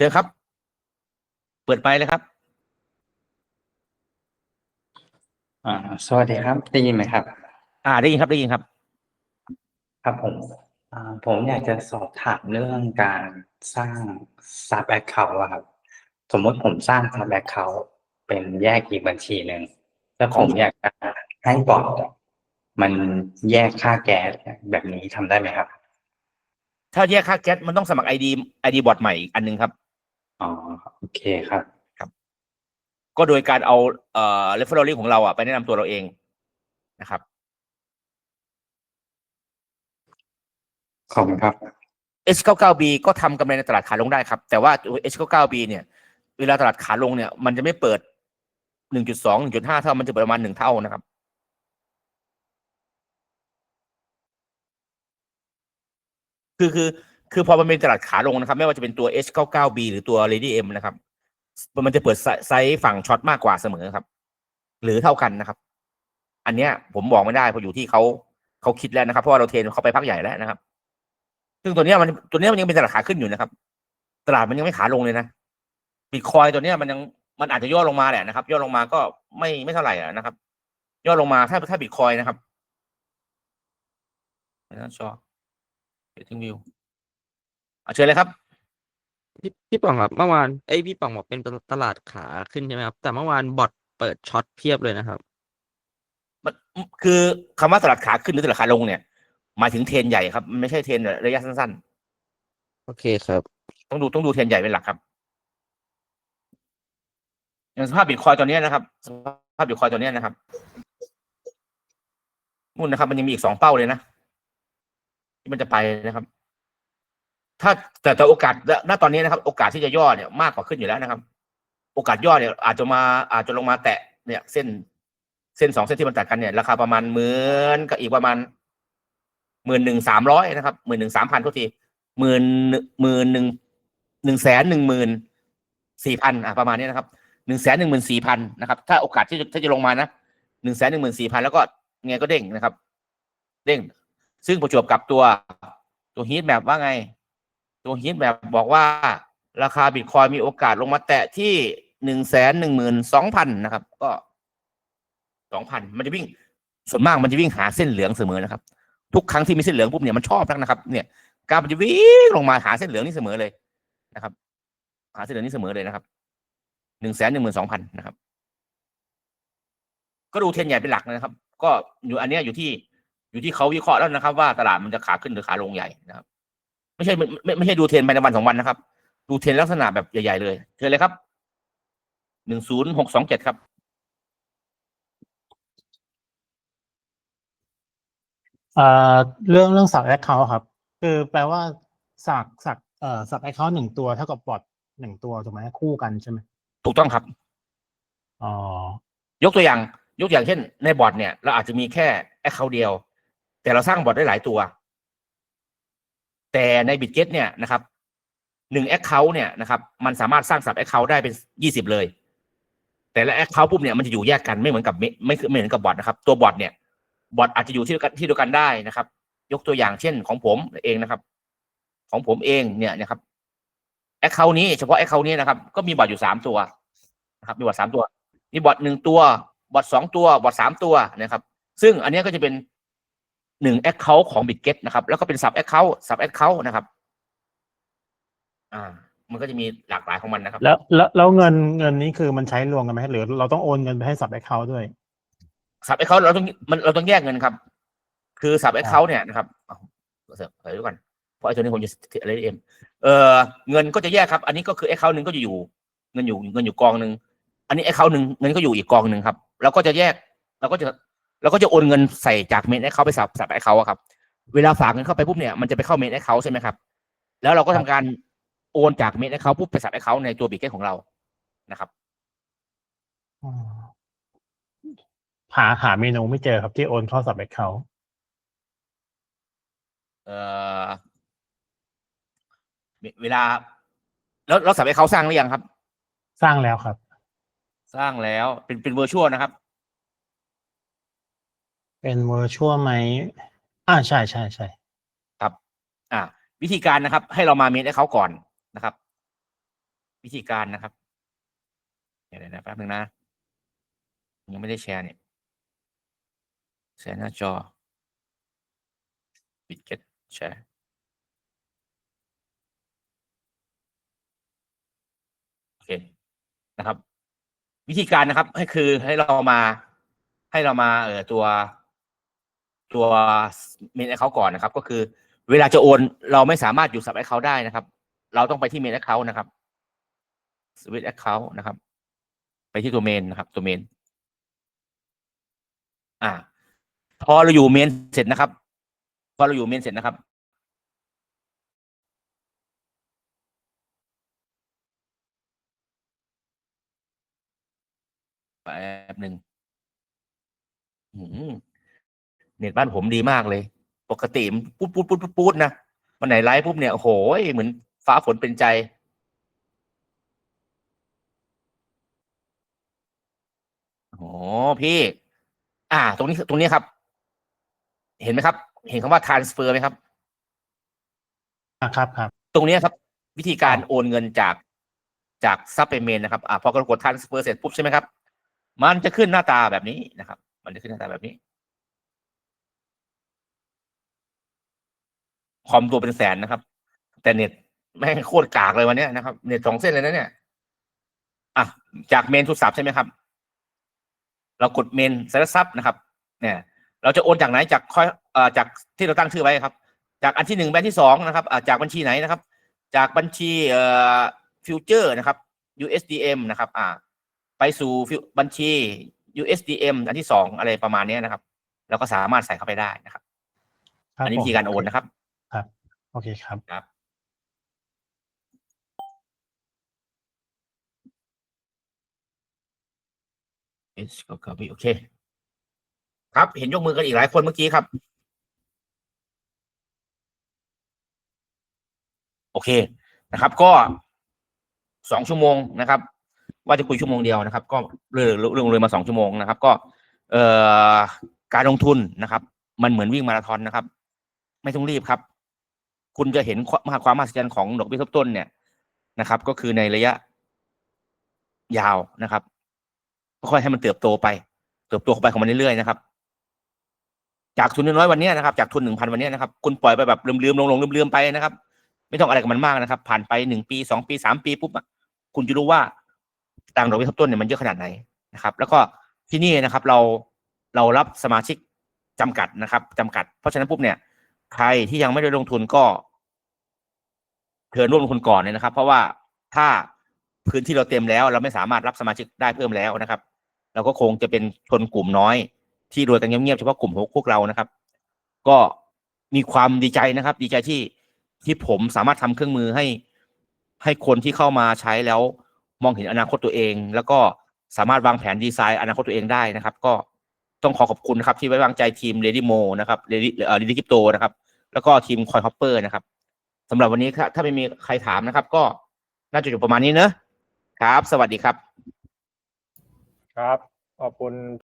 ชิญครับ เปิดไปเลยครับ อ่า สวัสดีครับ ได้ยินไหมครับ อ่า ได้ยินครับ ได้ยินครับ ครับผมอ่าผมอยากจะสอบถามเรื่องการสร้างซับแอคเคาท์ครับ สมมติผมสร้างซับแอคเคาท์เป็นแยกอีกบัญชีหนึ่งแล้วผมอยากจะให้บอทมันแยกค่าแก๊สแบบนี้ทำได้ไหมครับ ถ้าแยกค่าแก๊สมันต้องสมัครไอดีไอดีบอทใหม่อีกอันหนึ่งครับ อ๋อโอเคครับ ก็โดยการเอาเอ่อ referral link ของเราอะไปแนะนำตัวเราเองนะครับ ขอบคุณครับ H99B ก็ทำกำไรในตลาดขาลงได้ครับ แต่ว่าตัว H99B เนี่ยเวลาตลาดขาลงเนี่ย มันจะไม่เปิด 1.2 1.5 เท่ามันจะเปิดประมาณหนึ่งเท่านะครับ คือคือ คือพอมันเป็นตลาดขาลงนะครับ ไม่ว่าจะเป็นตัว H99B หรือตัว Lady M นะครับ มันจะเปิดไซส์ฝั่งช็อตมากกว่าเสมอครับ หรือเท่ากันนะครับ อันเนี้ยผมบอกไม่ได้เพราะอยู่ที่เขาเขาคิดแล้วนะครับ เพราะว่าเราเทรนเขาไปพักใหญ่แล้วนะครับ ซึ่งตัวเนี้ยมันตัวเนี้ยมันยังเป็นตลาดขาขึ้นอยู่นะครับ ตลาดมันยังไม่ขาลงเลยนะบิตคอยตัวเนี้ยมันยังมันอาจจะย่อลงมาแหละนะครับ ย่อลงมาก็ไม่ไม่เท่าไหร่อะนะครับ ย่อลงมาถ้าถ้าบิตคอยนะครับนะชอเดี๋ยวทิ้งวิว เชิญเลยครับ พี่พี่ป๋องครับเมื่อวานเอ้ยพี่ป๋องบอกเป็นตลาดขาขึ้นใช่ไหมครับ แต่เมื่อวานบอทเปิดช็อตเพียบเลยนะครับ มันคือคำว่าตลาดขาขึ้นหรือตลาดขาลงเนี่ยหมายถึงเทรนใหญ่ครับมันไม่ใช่เทรนระยะสั้นโอเคครับ ๆ ต้องดูต้องดูเทรนใหญ่เป็นหลักครับอย่างสภาพบิตคอยตัวเนี้ยนะครับ สภาพบิตคอยตัวเนี้ยนะครับนู่นนะครับ มันยังมีอีกสองเป้าเลยนะที่มันจะไปนะครับ ถ้าแต่แต่โอกาสณตอนนี้นะครับ โอกาสที่จะย่อเนี่ยมากกว่าขึ้นอยู่แล้วนะครับ โอกาสย่อเนี่ย อาจจะมาอาจจะลงมาแตะเนี่ยเส้นเส้นสองเส้นที่มันตัดกันเนี่ยราคาประมาณหมื่นกับอีกประมาณหมื่นหนึ่งสามร้อยนะครับหมื่นหนึ่งสามพันทุกทีหมื่นหมื่นหนึ่งหนึ่งแสนหนึ่งหมื่นสี่พันอะประมาณนี้นะครับหนึ่งแสนหนึ่งหมื่นสี่พันนะครับ ถ้าโอกาสที่จะที่จะลงมานะหนึ่งแสนหนึ่งหมื่นสี่พันแล้วก็ไงก็เด้งนะครับ เด้ง ซึ่งประจวบกับตัวตัวฮีทแมปว่าไง ตัวฮีทแมปบอกว่าราคาบิตคอยมีโอกาสลงมาแตะที่หนึ่งแสนหนึ่งหมื่นสองพันนะครับ ก็สองพันมันจะวิ่ง ส่วนมากมันจะวิ่งหาเส้นเหลืองเสมอนะครับ ทุกครั้งที่มีเส้นเหลืองปุ๊บเนี่ยมันชอบนักนะครับ เนี่ยกราฟมันจะวิ่งลงมาหาเส้นเหลืองนี่เสมอเลยนะครับ หาเส้นเหลืองนี่เสมอเลยนะครับหนึ่งแสนหนึ่งหมื่นสองพันนะครับ ก็ดูเทรนใหญ่เป็นหลักนะครับ ก็อยู่อันเนี้ยอยู่ที่อยู่ที่เขาวิเคราะห์แล้วนะครับ ว่าตลาดมันจะขาขึ้นหรือขาลงใหญ่นะครับ ไม่ใช่ไม่ไม่ไม่ใช่ดูเทรนภายในวันสองวันนะครับ ดูเทรนลักษณะแบบใหญ่ๆเลยเชิญเลยครับหนึ่งศูนย์หกสองเจ็ดครับเอ่อเรื่องเรื่องสับแอคเคาท์ครับ คือแปลว่าสักสักเอ่อสับแอคเคาท์หนึ่งตัวเท่ากับบอทหนึ่งตัวถูกไหมคู่กันใช่ไหมถูกต้องครับอ๋อยกตัวอย่าง ยกตัวอย่างเช่น ในบอร์ดเนี่ย เราอาจจะมีแค่แอคเคาท์เดียว แต่เราสร้างบอร์ดได้หลายตัว แต่ในบิตเก็ตเนี่ยนะครับหนึ่งแอคเคาท์เนี่ยนะครับมันสามารถสร้างสับแอคเคาท์ได้เป็นยี่สิบเลย แต่ละแอคเคาท์ปุ๊บเนี่ยมันจะอยู่แยกกันไม่เหมือนกับไม่ไม่เหมือนกับบอร์ดนะครับ ตัวบอร์ดเนี่ยบอร์ดอาจจะอยู่ที่เดียวกันที่เดียวกันได้นะครับ ยกตัวอย่างเช่นของผมเองนะครับ ของผมเองเนี่ยนะครับแอคเคาท์นี้เฉพาะแอคเคาท์นี้นะครับ ก็มีบอร์ดอยู่สามตัวนะครับ มีบอร์ดสามตัว มีบอทหนึ่งตัวบอทสองตัวบอทสามตัวนะครับ ซึ่งอันนี้ก็จะเป็น หนึ่งแอคเคาท์ของบิตเก็ตนะครับ แล้วก็เป็นสับแอคเคาท์สับแอคเคาท์นะครับ อ่า มันก็จะมีหลากหลายของมันนะครับแล้วแล้วแล้วเงินเงินนี้คือมันใช้รวมกันไหมหรือเราต้องโอนเงินไปให้สับแอคเคาท์ด้วย สับแอคเคาท์เราต้องมันเราต้องแยกเงินครับ คือสับแอคเคาท์เนี่ยนะครับเอาเสิร์ฟเดี๋ยวก่อนเพราะไอ้ตัวนี้ผมจะอะไรเอ็มเออเงินก็จะแยกครับ อันนี้ก็คือแอคเคาท์หนึ่งก็จะอยู่ เงินอยู่เงินอยู่กองหนึ่งอันนี้แอคเคาท์หนึ่งเงินก็อยู่อีกกองหนึ่งครับเราก็จะแยกเราก็จะ เราก็จะโอนเงินใส่จากเมนแอคเคาท์ไปสับสับแอคเคาท์ครับ เวลาฝากเงินเข้าไปปุ๊บเนี่ยมันจะไปเข้าเมนแอคเคาท์ใช่ไหมครับ แล้วเราก็ทำการโอนจากเมนแอคเคาท์ปุ๊บไปสับแอคเคาท์ในตัวบิตเกตของเรานะครับอ๋อหาหาเมนูไม่เจอครับที่โอนเข้าสับแอคเคาท์เออเวเวลา แล้วแล้วสับแอคเคาท์สร้างหรือยังครับ สร้างแล้วครับ สร้างแล้วเป็นเป็นเวอร์ชวลนะครับ เป็นเวอร์ชวลไหมอ่าใช่ใช่ใช่ครับ อ่า วิธีการนะครับ ให้เรามาเมนให้เขาก่อนนะครับ วิธีการนะครับ เดี๋ยวนะแป๊บนึงนะยังไม่ได้แชร์เนี่ยแชร์หน้าจอปิดเก็ตแชร์โอเคนะครับ วิธีการนะครับให้คือให้เรามาให้เรามาเอ่อตัว ตัวเมนแอคเคาก่อนนะครับ ก็คือ เวลาจะโอน เราไม่สามารถอยู่สับแอคเคาได้นะครับ เราต้องไปที่เมนแอคเคานะครับสวิตแอคเคานะครับ ไปที่ตัวเมนนะครับ ตัวเมน อ่า พอเราอยู่เมนเสร็จนะครับ พอเราอยู่เมนเสร็จนะครับแป๊บหนึ่งหืม เน็ตบ้านผมดีมากเลย ปกติมันปุ๊ดปุ๊ดปุ๊ดปุ๊ดปุ๊ดนะวันไหนไลฟ์ปุ๊บเนี่ยโอ้โหเหมือนฟ้าฝนเป็นใจโอ้พี่ อ่า ตรงนี้ตรงนี้ครับ เห็นไหมครับ เห็นคำว่า transfer ไหมครับอะครับครับ ตรงเนี้ยครับ วิธีการโอนเงินจากจากซับไปเมนนะครับ อ่าพอกดกด transfer เสร็จปุ๊บใช่ไหมครับ มันจะขึ้นหน้าตาแบบนี้นะครับ มันจะขึ้นหน้าตาแบบนี้ คอมตัวเป็นแสนนะครับ แต่เน็ตแม่งโคตรกากเลยวันเนี้ยนะครับ เน็ตสองเส้นเลยนะเนี่ยอะจากเมนทุกสับใช่ไหมครับ เรากดเมนสารซับนะครับ เนี่ย เราจะโอนจากไหนจากค่อยเอ่อจากที่เราตั้งชื่อไว้ครับ จากอันที่หนึ่งไปอันที่สองนะครับอ่าจากบัญชีไหนนะครับ จากบัญชีเอ่อฟิวเจอร์นะครับ USDM นะครับ อ่า ไปสู่ฟิวบัญชี USDM อันที่สองอะไรประมาณเนี้ยนะครับเราก็สามารถใส่เข้าไปได้นะครับครับอันนี้ผมวิธีการโอนนะครับครับ โอเคครับ ครับ H ก็ copy โอเค ครับ เห็นยกมือกันอีกหลายคนเมื่อกี้ครับ โอเคนะครับ ก็สองชั่วโมงนะครับ ว่าจะคุยชั่วโมงเดียวนะครับ ก็เรื่องเรื่องเลยมาสองชั่วโมงนะครับ ก็ เอ่อการลงทุนนะครับ มันเหมือนวิ่งมาราธอนนะครับ ไม่ต้องรีบครับ คุณจะเห็นความมหาความมหัศจรรย์ของดอกเบี้ยทบต้นเนี่ยนะครับ ก็คือในระยะยาวนะครับค่อยให้มันเติบโตไป เติบโตเข้าไปของมันเรื่อยๆนะครับ จากทุนน้อยๆวันนี้นะครับ จากทุนหนึ่งพันวันนี้นะครับ คุณปล่อยไปแบบลืมๆลงๆลืมๆไปนะครับ ไม่ต้องอะไรกับมันมากนะครับ ผ่านไปหนึ่งปีสองปีสามปีปุ๊บคุณจะรู้ว่าต่างดอกเบี้ยทบต้นเนี่ยมันเยอะขนาดไหนนะครับ แล้วก็ที่นี่นะครับ เราเรารับสมาชิกจำกัดนะครับจำกัด เพราะฉะนั้นปุ๊บเนี่ย ใครที่ยังไม่ได้ลงทุนก็ เชิญร่วมลงทุนก่อนเลยนะครับ เพราะว่าถ้าพื้นที่เราเต็มแล้ว เราไม่สามารถรับสมาชิกได้เพิ่มแล้วนะครับ เราก็คงจะเป็นชนกลุ่มน้อย ที่รวยกันเงียบๆเฉพาะกลุ่มพวกเรานะครับ ก็มีความดีใจนะครับ ดีใจที่ที่ผมสามารถทำเครื่องมือให้ ให้คนที่เข้ามาใช้แล้วมองเห็นอนาคตตัวเอง แล้วก็สามารถวางแผนดีไซน์อนาคตตัวเองได้นะครับ ก็ต้องขอขอบคุณนะครับ ที่ไว้วางใจทีม Ready Mo นะครับเอ่อ Ready Crypto นะครับ แล้วก็ทีม Coin Hopper นะครับ สำหรับวันนี้ครับถ้าไม่มีใครถามนะครับ ก็น่าจะอยู่ประมาณนี้เนอะครับ สวัสดีครับ ครับ ขอบคุณ